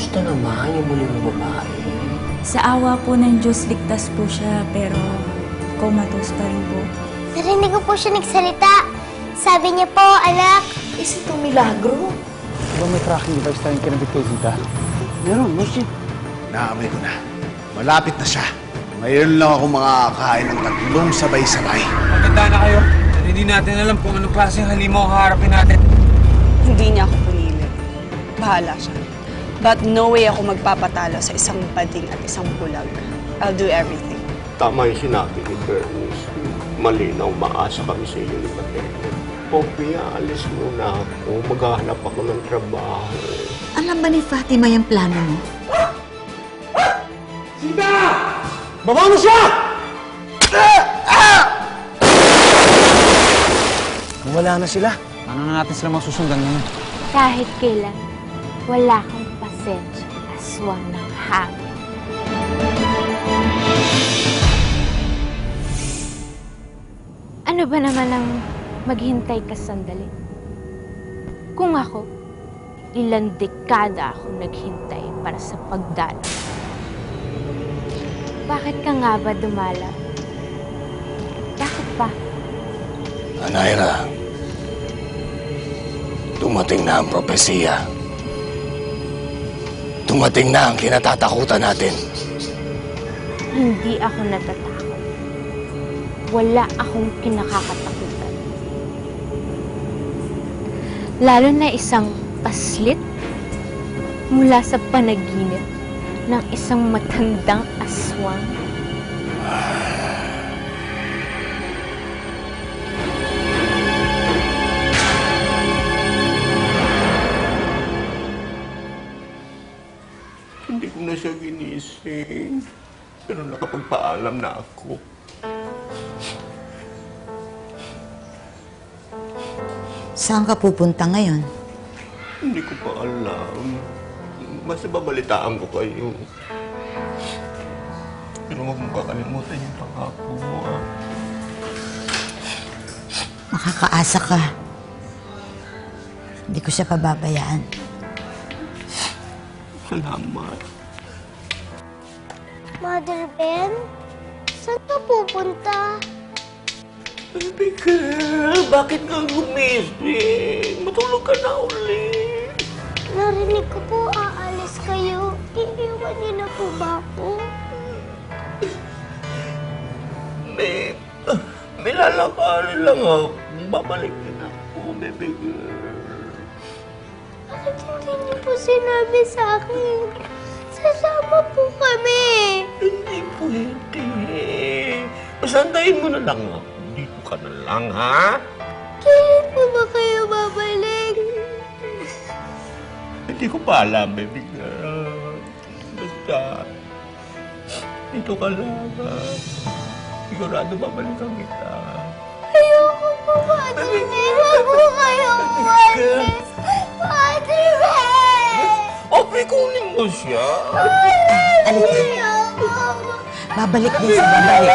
Kumusta naman yung muling babae? Sa awa po ng Diyos, ligtas po siya, pero comatose pa rin po. Narinig ko po siya nagsalita. Sabi niya po, anak, Is ito milagro? Diba may tracking device tayong kinabit kay Zita? Meron, no shit. Naamoy ko na. Malapit na siya. Ngayon lang ako makakain ng tatlong sabay-sabay. Maganda na kayo. Hindi natin alam kung anong klaseng halimaw ang haharapin natin. Hindi niya ako pinili. Bahala siya. But no way ako magpapatalo sa isang bading at isang bulag. I'll do everything. Tama yung sinabi ni Bernice. Malinaw, maasa kami sa iyo ni Mateo. Poppy, alis muna ako. Maghahanap ako ng trabaho. Alam ba ni Fatima yung plano mo? Baba mo siya! Kung wala na sila, paano na natin sila masusundan ngayon? kahit kailan, wala kang pasensya, aswang ng hangin. Ano ba naman ang maghintay ka sandali? Kung ako, ilang dekada akong naghintay para sa pagdala. Bakit ka nga ba dumala? Bakit pa? Anaira, dumating na ang propesiya. Dumating na ang kinatatakutan natin. Hindi ako natatakot. Wala akong kinakakatakutan. Lalo na isang paslit mula sa panaginip ng isang matandang aswang. Na siya ginising. Pero nakapagpaalam na ako. Saan ka pupunta ngayon? Hindi ko pa alam. Basta babalitaan ko kayo. Pero huwag mong kakalimutan yung pangako mo, ah. Makakaasa ka. Hindi ko siya pababayaan. Salamat. Mother Ben, saan ka pupunta? Baby girl, bakit ka gumising? Matulog ka na ulit. Narinig ko po aalis kayo. Iiwan niyo na po ba ako? May, may lalakarin lang ako. Babalik din ako, baby girl. Bakit hindi niyo po sinabi sa akin? Sasama po kami. Hindi pwede. Pasandayin mo na lang ako. Dito ka na lang, ha? Kailan po ba kayo babalik? Hindi ko pa alam, baby girl. Basta, dito ka lang, ha? Sigurado babalikan kita. Ayoko po, Mother Ben. Huwag po kayo umalis. Mother Ben! Okay, kunin mo siya. Ayoko. Babalik din sa babalik.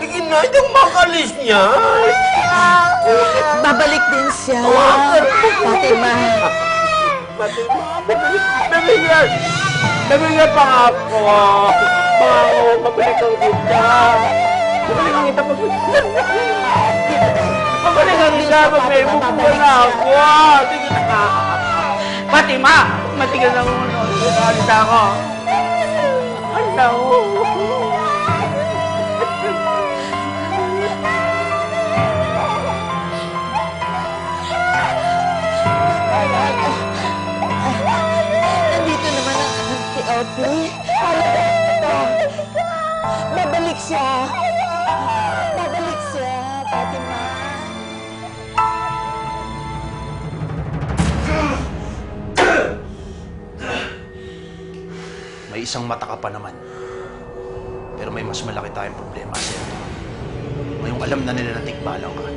Sige na, itong makalis niya. Babalik din siya. Fatima. Pati mo, baby girl. Baby girl, pangako. Pangako, mabalikan kita. Mabalikan kita pag... Mabalikan kita pag may bukuha na ako. Sige na. Fatima, matigal na mo. Alis ako. Ano? Nandito naman ang si Audrey. Babalik siya. Babalik siya, May isang mata ka pa naman. Pero may mas malaki tayong problema, Sir. Ngayong alam na nila na tikbalang ka,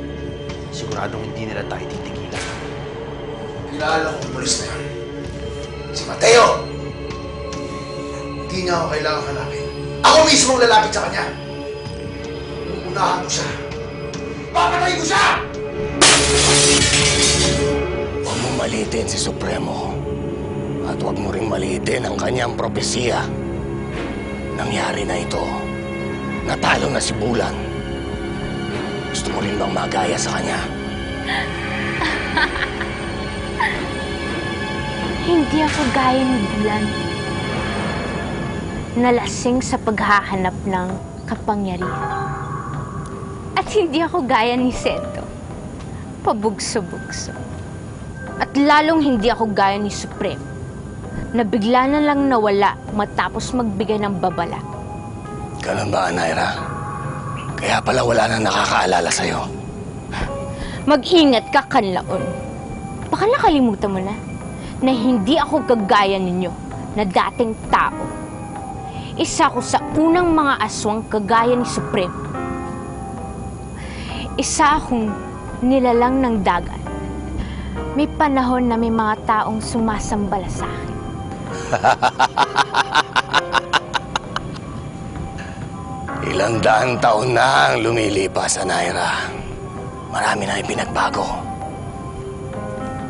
siguradong hindi nila tayo titigilan. Kilala ko ang pulis na yan. Si Mateo! Hindi niya ako kailangan hanapin. Ako mismo ang lalapit sa kanya. Uunahan ko siya. Papatay ko siya! Huwag mong malitin si Supremo. At huwag mo ring maliitin ang kanyang propesiya. Nangyari na ito. Natalo na si Bulan. Gusto mo rin bang magaya sa kanya? Hindi ako gaya ni Bulan. Nalasing sa paghahanap ng kapangyarihan. At hindi ako gaya ni Sento. Pabugso-bugso. At lalong hindi ako gaya ni Supreme na bigla na lang nawala matapos magbigay ng babala. Ganun ba, Anaira? Kaya pala wala na nakakaalala sa'yo. Mag-ingat ka, kanlaon. Baka nakalimutan mo na na hindi ako kagaya ninyo na dating tao. Isa ko sa unang mga aswang kagaya ni Supreme. Isa akong nilalang ng dagat. May panahon na may mga taong sumasambala sa akin. Ilang daan taon na ang lumilipas, Anaira. Marami na ipinagbago.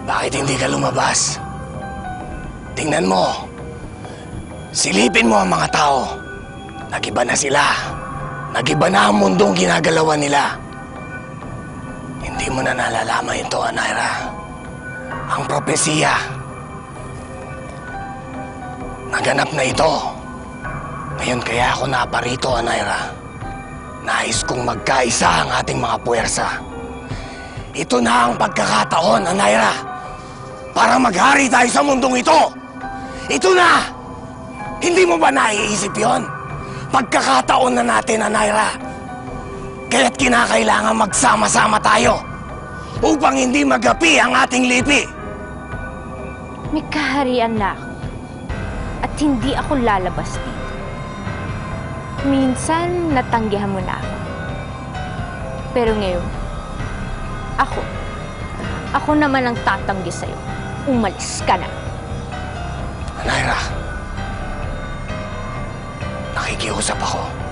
Bakit hindi ka lumabas? Tingnan mo. Silipin mo ang mga tao. Nagiba na sila. Nagiba na ang mundong ginagalawan nila. Hindi mo na nalalaman ito, Anaira. Ang propesiya. Naganap na ito. Ngayon kaya ako naparito, Anaira. Nais kong magkaisa ang ating mga puwersa. Ito na ang pagkakataon, Anaira. Para maghari tayo sa mundong ito. Ito na! Hindi mo ba naiisip yon? Pagkakataon na natin, Anaira. Kaya't kinakailangan magsama-sama tayo upang hindi magapi ang ating lipi. May kaharian na ako. At hindi ako lalabas dito. Minsan, natanggihan mo na ako. Pero ngayon, ako, ako naman ang tatanggi sa'yo. Umalis ka na. Anaira, nakikiusap ako.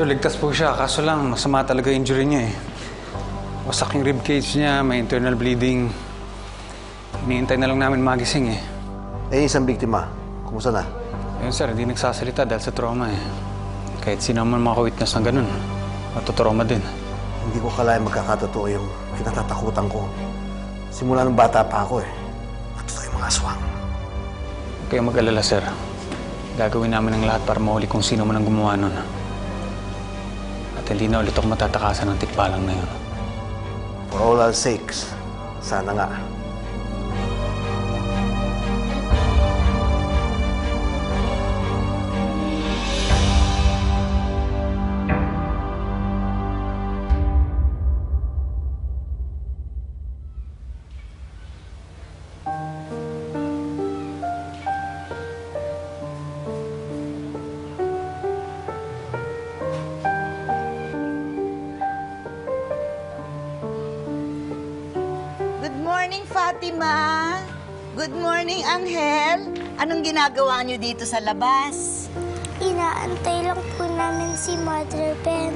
So, ligtas po siya. Kaso lang, masama talaga injury niya eh. Wasak yung ribcage niya, may internal bleeding. Hinihintay na lang namin magising eh. Eh, isang biktima. Kumusta na? Ayun sir, hindi nagsasalita dahil sa trauma eh. Kahit sino man makawitness ng ganun, matutrauma din. Hindi ko kalayan magkakatotoo yung kinatatakutan ko. Simula nung bata pa ako eh. Yung mga aswang. Kaya mag-alala sir. Gagawin namin ang lahat para mahuli kung sino man ang gumawa nun. Hindi na ulit ako matatakasan ng tikbalang na yun. For all our sakes, sana nga. Fatima. Good morning, Angel. Anong ginagawa niyo dito sa labas? Inaantay lang po namin si Mother Ben.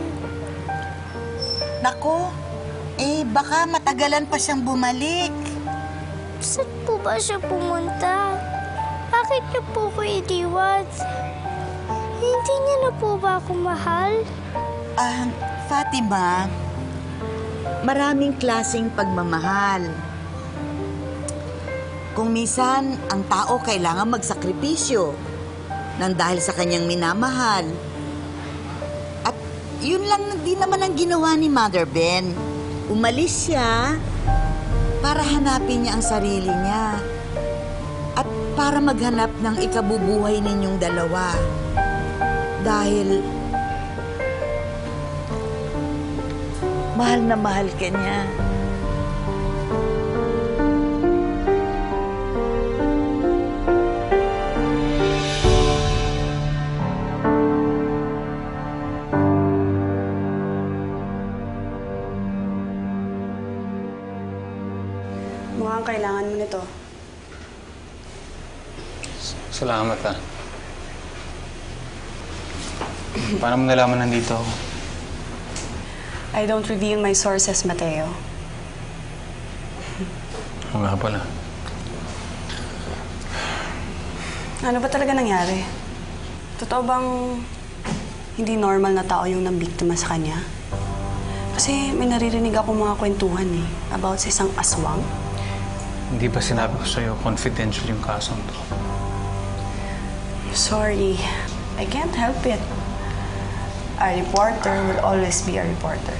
Nako, eh baka matagalan pa siyang bumalik. Saan po ba siya pumunta? Bakit niyo po ko iniwan? Hindi niya na po ba ako mahal? Ah, Fatima, maraming klasing pagmamahal. Kung minsan, ang tao kailangan magsakripisyo nang dahil sa kanyang minamahal. At yun lang din naman ang ginawa ni Mother Ben. Umalis siya para hanapin niya ang sarili niya. At para maghanap ng ikabubuhay ninyong dalawa. Dahil mahal na mahal ka niya. Kailangan mo nito? Salamat ah. Paano mo nalaman nandito ako? I don't reveal my sources, Mateo. Oo nga pala. Ano ba talaga nangyari? Totoo bang hindi normal na tao yung nambiktima sa kanya? Kasi may naririnig ako mga kwentuhan eh, about sa isang aswang. Hindi ba sinabi ko sa'yo confidential yung kasong to? Sorry, I can't help it. A reporter will always be a reporter.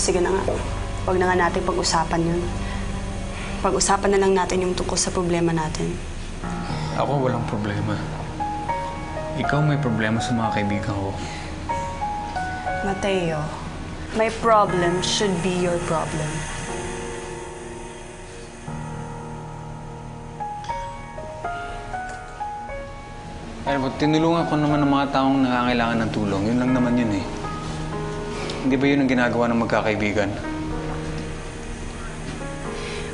Sige na nga, huwag na nga natin pag-usapan yun. Pag-usapan na lang natin yung tungkol sa problema natin. Ako walang problema. Ikaw may problema sa mga kaibigan ko. Mateo, my problem should be your problem. Pero ba't tinulungan ko naman ng mga taong nangangailangan ng tulong. Yun lang naman yun eh. Hindi ba yun ang ginagawa ng magkakaibigan?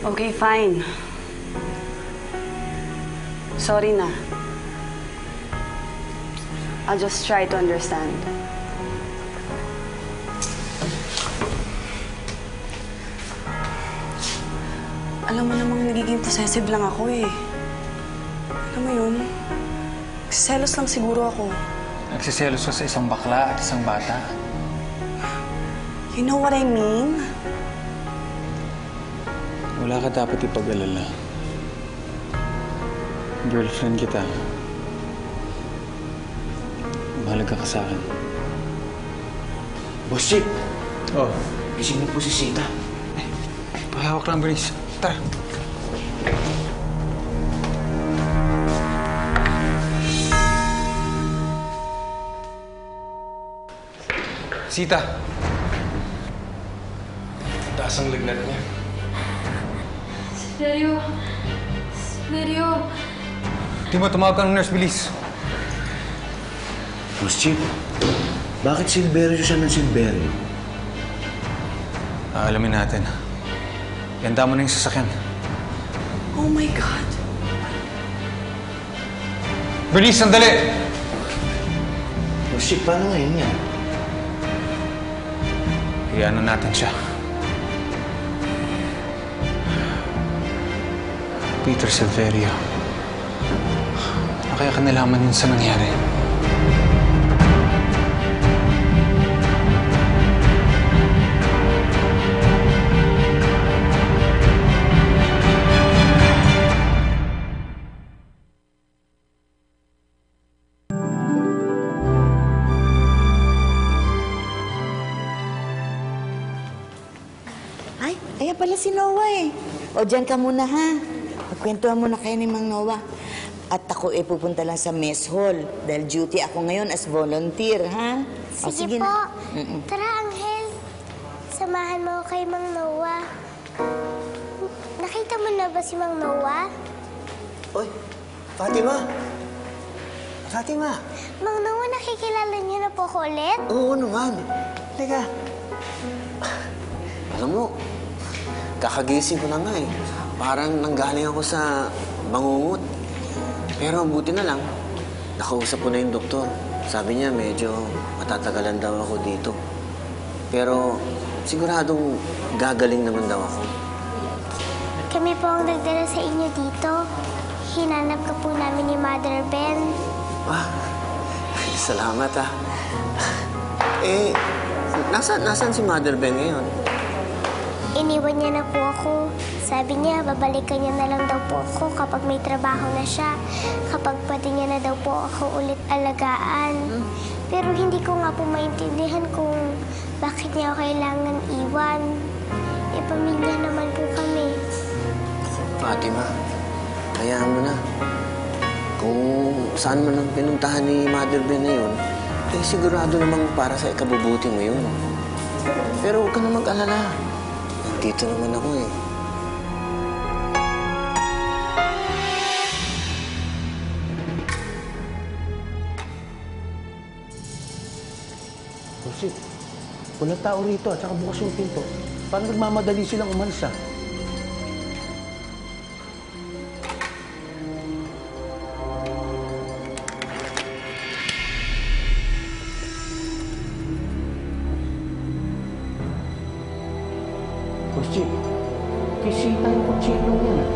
Okay, fine. Sorry na. I'll just try to understand. Alam mo namang nagiging possessive lang ako eh. Alam mo yun? Selos lang siguro ako. Nagsiselos ka sa isang bakla at isang bata. You know what I mean? Wala ka dapat ipag-alala. Girlfriend kita. Mahalaga ka sa akin. Boss Chip, Oh, gising na po si Sita. pahawak lang, Bernice. Tara. Sita, Taas ang lagnat niya. Silverio. Silverio. Timo, tumawag ka ng nurse, bilis. Boss Chip, bakit Silverio siya ng Silverio? Aalamin natin. Ganda mo na yung sasakyan. Oh my God. Bernice, sandali! Boss Chip, paano ngayon yan? Hayaan na natin siya. Peter Silverio. Kaya ka yun sa nangyari? O, dyan ka muna ha. Magkwentuhan muna kayo ni Mang Noah. At ako eh pupunta lang sa mess hall dahil duty ako ngayon as volunteer, ha? O, Sige, po. Tara, Angel. Samahan mo kay Mang Noah. Nakita mo na ba si Mang Noah? Oy, Fatima! Fatima! Mang Noah, nakikilala niyo na po ako ulit? Oo naman. Teka. Alam mo, kakagising ko na nga eh. Parang nanggaling ako sa bangungot. Pero buti na lang, nakausap ko na yung doktor. Sabi niya medyo matatagalan daw ako dito. Pero siguradong gagaling naman daw ako. Kami po ang nagdala sa inyo dito. Hinanap ka po namin ni Mother Ben. Ah, salamat ah. Eh, nasa, nasaan si Mother Ben ngayon? Iniwan niya na po ako. Sabi niya, babalikan niya na lang daw po ako kapag may trabaho na siya. Kapag pwede niya na daw po ako ulit alagaan. Pero hindi ko nga po maintindihan kung bakit niya ako kailangan iwan. E pamilya naman po kami. Fatima, hayaan mo na. Kung saan man ang pinuntahan ni Mother Ben na yun, eh sigurado namang para sa ikabubuti mo yun. Pero huwag ka na mag-alala. Nandito naman ako eh. Jose, walang tao rito at saka bukas yung pinto. Parang nagmamadali silang umalis ah. Chief, kisita yung kutsilong yan. ah.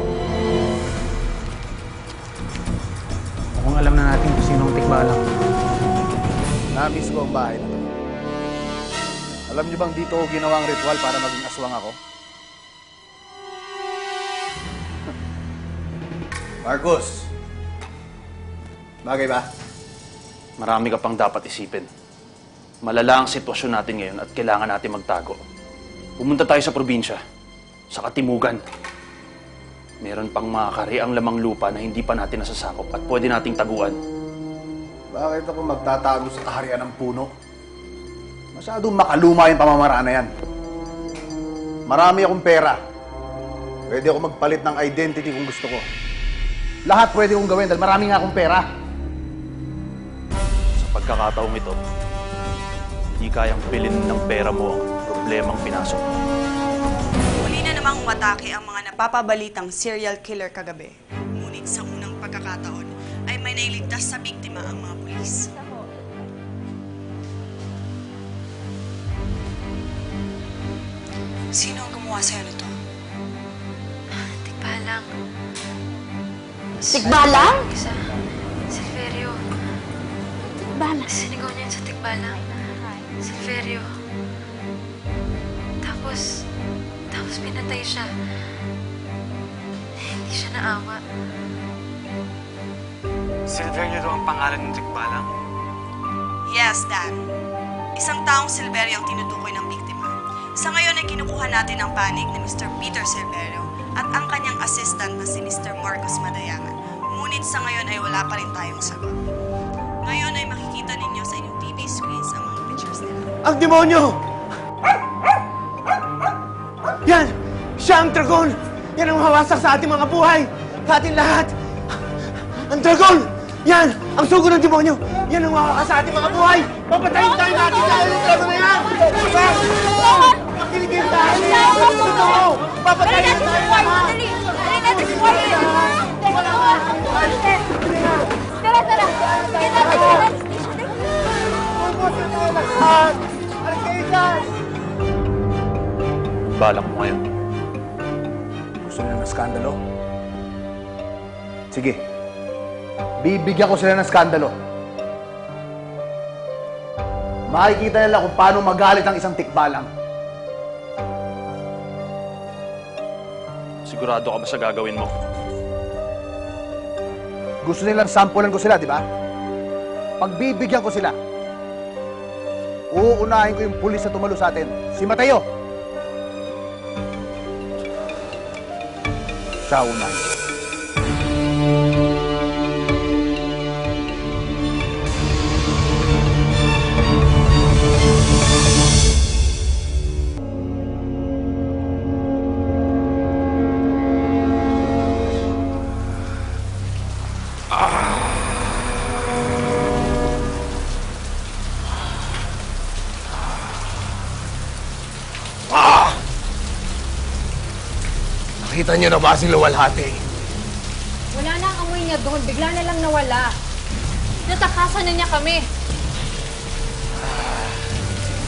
Mukhang alam na natin kung sino ang tikbalang. Namiss ko ang bahay na to. Alam niyo bang dito ko ginawang ritual para maging aswang ako? Marcos! Bagay ba? Marami ka pang dapat isipin. Malala ang sitwasyon natin ngayon at kailangan natin magtago. Pumunta tayo sa probinsya, sa Katimugan. Meron pang mga kariang lamang lupa na hindi pa natin nasasakop at pwede nating taguan. Bakit ako magtatago sa kaharian ng puno? Masyadong makaluma yung pamamaraan na yan. Marami akong pera. Pwede ako magpalit ng identity kung gusto ko. Lahat pwede kong gawin dahil marami nga akong pera. Sa pagkakataong ito, hindi kayang bilhin ng pera mo ang problemang pinasok mo. Muli na namang umatake ang mga napapabalitang serial killer kagabi. Ngunit sa unang pagkakataon ay may nailigtas sa biktima ang mga pulis. Sino ang gumawa sa'yo nito? Tikbalang. Tikbalang? Isa. Silverio. Tikbalang? Sinigaw niya sa tikbalang. Silverio. Tapos, tapos pinatay siya. Hindi siya naawa. Silverio daw ang pangalan ng tikbalang. Yes, Dan. Isang taong Silverio ang tinutukoy ng biktima. Sa ngayon ay kinukuha natin ang panig ni Mr. Peter Silverio at ang kanyang assistant na si Mr. Marcos Madayangan. Ngunit sa ngayon ay wala pa rin tayong sagot. Ngayon ay makikita ninyo sa inyong TV screens ang mga pictures nila. Ang demonyo! Siya ang dragon! Yan ang hawasak sa ating mga buhay! Sa ating lahat! Ang dragon! Yan! Ang sugo ng demonyo! Yan ang hawakas sa ating mga buhay! Papatayin tayo natin dahil yung dragon na yan! Diba? Makiligin tayo! Totoo! Papatayin tayo lahat! Tara, tara! Sige natin siya na Ubusin mo lahat! Alis kayo dyan! Balak mo ngayon. Gusto nila ng skandalo? Sige. Bibigyan ko sila ng skandalo. Makikita nila kung paano magalit ang isang tikbalang. Sigurado ka ba sa gagawin mo? Gusto nilang sampulan ko sila, di ba? Pagbibigyan ko sila, uunahin ko yung pulis na tumalo sa atin, si Mateo. Siya Nakita niyo na ba si Luwalhati? Wala na ang amoy niya doon. Bigla na lang nawala. Natakasan na niya kami.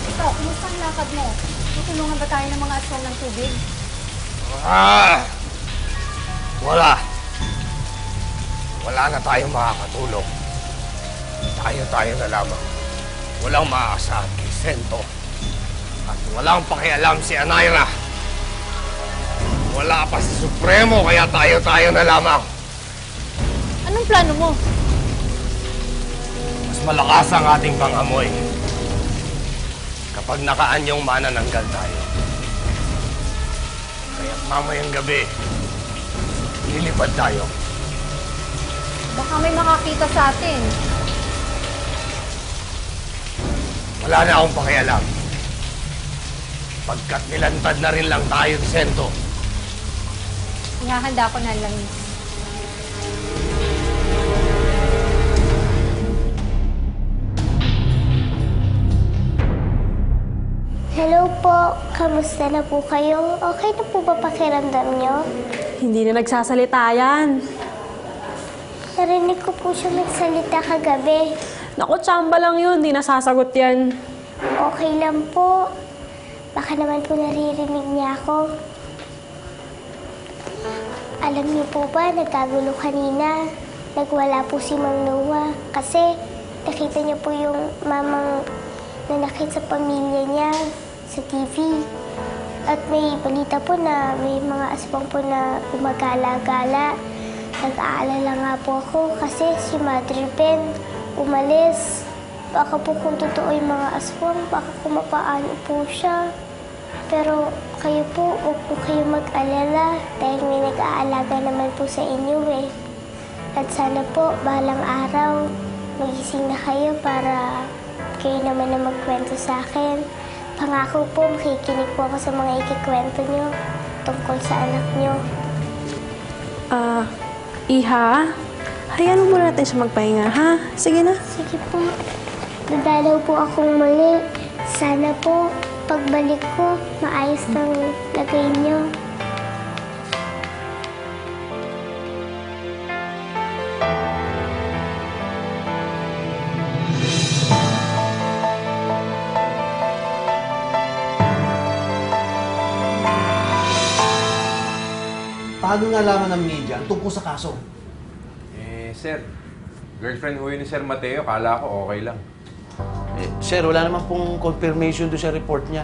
Ito, kumusta ang lakad mo? Tutulungan ba tayo ng mga aswang ng tubig? Ah! Wala. Wala na tayong makakatulong. Tayo-tayo na lamang. Walang maaasahan kay Sento. At walang pakialam si Anaira. Wala pa si Supremo, kaya tayo-tayo na lamang. Anong plano mo? Mas malakas ang ating pangamoy. Kapag nakaanyong manananggal tayo. Kaya mamayang gabi, lilipad tayo. Baka may makakita sa atin. Wala na akong pakialam. Pagkat nilantad na rin lang tayo, Sento. Ihahanda ko na lang. Hello po, kamusta na po kayo? Okay na po ba pakiramdam nyo? Hindi na nagsasalita yan. Narinig ko po siya magsalita kagabi. Naku, tsamba lang yun. Di nasasagot yan. Okay lang po. Baka naman po naririnig niya ako. Alam niyo po ba, nagkagulo kanina. Nagwala po si Mang Noah kasi nakita niyo po yung mamang nanakit sa pamilya niya sa TV. At may balita po na may mga aswang po na gumagala-gala. Nag-aalala nga po ako kasi si Mother Ben umalis. Baka po kung totoo yung mga aswang, baka kumapaano po siya. Pero kayo po, huwag po kayo mag-alala dahil may nag-aalaga naman po sa inyo eh. At sana po, balang araw, magising na kayo para kayo naman na magkwento sa akin. Pangako po, makikinig po ako sa mga ikikwento nyo tungkol sa anak nyo. Ah, Iha, hayaan mo muna natin siya magpahinga, ha? Sige na. Sige po. Dadalaw po akong muli. Sana po, pagbalik ko, maayos ng lagay nyo. Paano nalaman ng media ang tungkol sa kaso? Eh, sir. Girlfriend ho yun ni Sir Mateo. Kala ko okay lang. Eh, sir, wala naman pong confirmation doon sa report niya.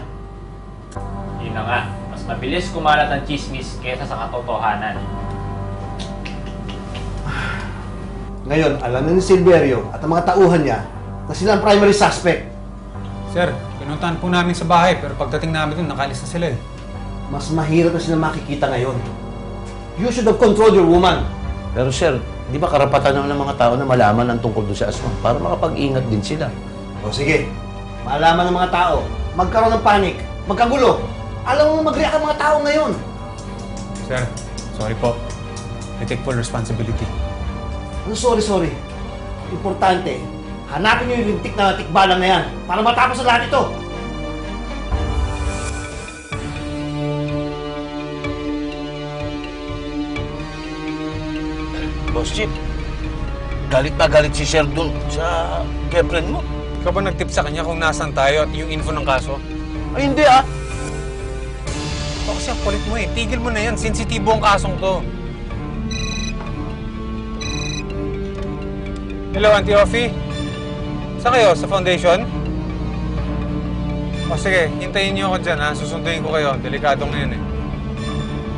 Yun na nga, mas mabilis kumalat ang chismis kaysa sa katotohanan. Ngayon, alam na ni Silverio at ang mga tauhan niya na sila ang primary suspect. Sir, pinuntahan po namin sa bahay pero pagdating namin dun, nakalis na sila eh. Mas mahirap na sila makikita ngayon. You should have controlled your woman. Pero sir, di ba karapatan naman ng mga tao na malaman ang tungkol doon sa aswang para makapag-ingat din sila? O sige, malaman ng mga tao, magkaroon ng panic, magkagulo. Alam mo mag-react ang mga tao ngayon. Sir, sorry po. I take full responsibility. Ano sorry, sorry. Importante, hanapin niyo yung lintik na tikbalang na yan para matapos ang lahat ito. Boss Chip, galit na galit si Sir dun sa girlfriend mo. Ikaw ba nag-tip sa kanya kung nasan tayo at yung info ng kaso? Ay, hindi ah. Ito kasi ang kulit mo eh. Tigil mo na yan. Sensitibo ang kasong to. Hello, Auntie Offie? Saan kayo? Sa foundation? O sige, hintayin niyo ako dyan ha. Susunduin ko kayo. Delikado ngayon eh.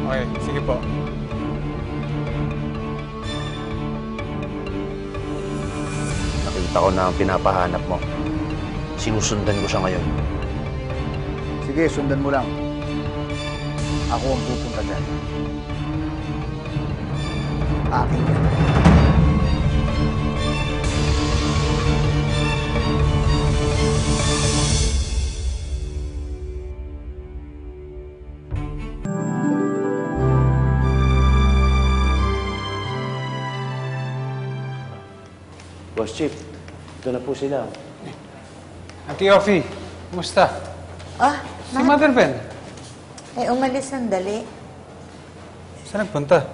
Okay, sige po. Nakita ko na ang pinapahanap mo. Sinusundan ko siya ngayon. Sige, sundan mo lang. Ako ang pupunta dyan. Akin yan. Boss Chip, ito na po sila. Auntie Offie, kumusta? Ah, Si Mother Ben, Eh, umalis sandali. saan nagpunta?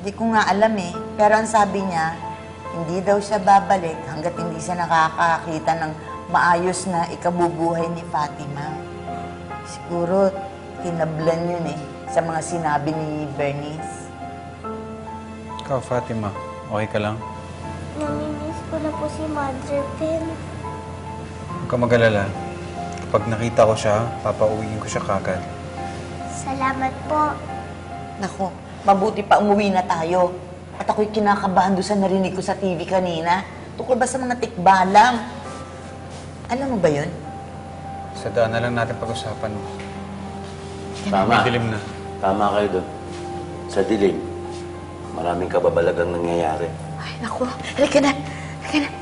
Di ko nga alam eh. Pero ang sabi niya, hindi daw siya babalik hanggat hindi siya nakakakita ng maayos na ikabubuhay ni Fatima. Siguro, tinablan yun eh sa mga sinabi ni Bernice. Ikaw, Fatima, okay ka lang? Namimiss ko na po si Mother Ben. Huwag ka mag-alala. Kapag nakita ko siya, papauwiin ko siya kagad. Salamat po. Nako, mabuti pa umuwi na tayo. At ako'y kinakabahan doon sa narinig ko sa TV kanina. Tukol ba sa mga tikbalang? Alam mo ba yun? Sa daan na lang natin pag-usapan. Tama. May dilim na. Tama kayo doon. Sa dilim, maraming kababalagang nangyayari. Ay, naku. Halika na. Halika na.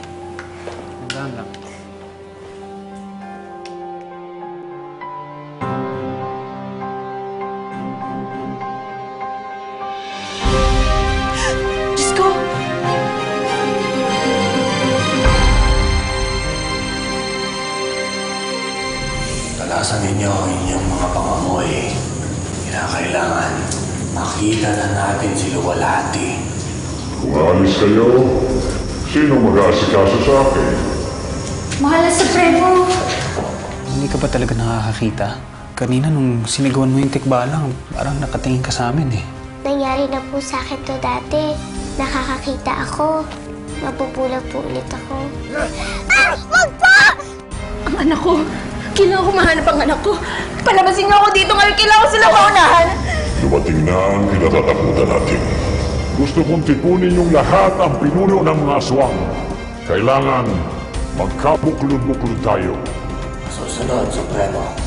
Si Luwalhati. Kung aalis kayo, sino mag-aasikaso sa akin? Mahal na Supremo! Hindi ka ba talaga nakakakita? Kanina nung sinigawan mo yung tikbalang, parang nakatingin ka sa amin eh. Nangyari na po sa akin to dati. Nakakakita ako. Mabubulag po ulit ako. Ah! Wag po! Ang anak ko. Kailangan ko mahanap ang anak ko. Palabasin niyo ako dito ngayon. Kailangan ko sila maunahan. Dumating na ang kinatatakutan natin. Gusto kong tipunin yung lahat ang pinuno ng mga aswang. Kailangan magkabuklod-buklod tayo. Susunod, Supremo.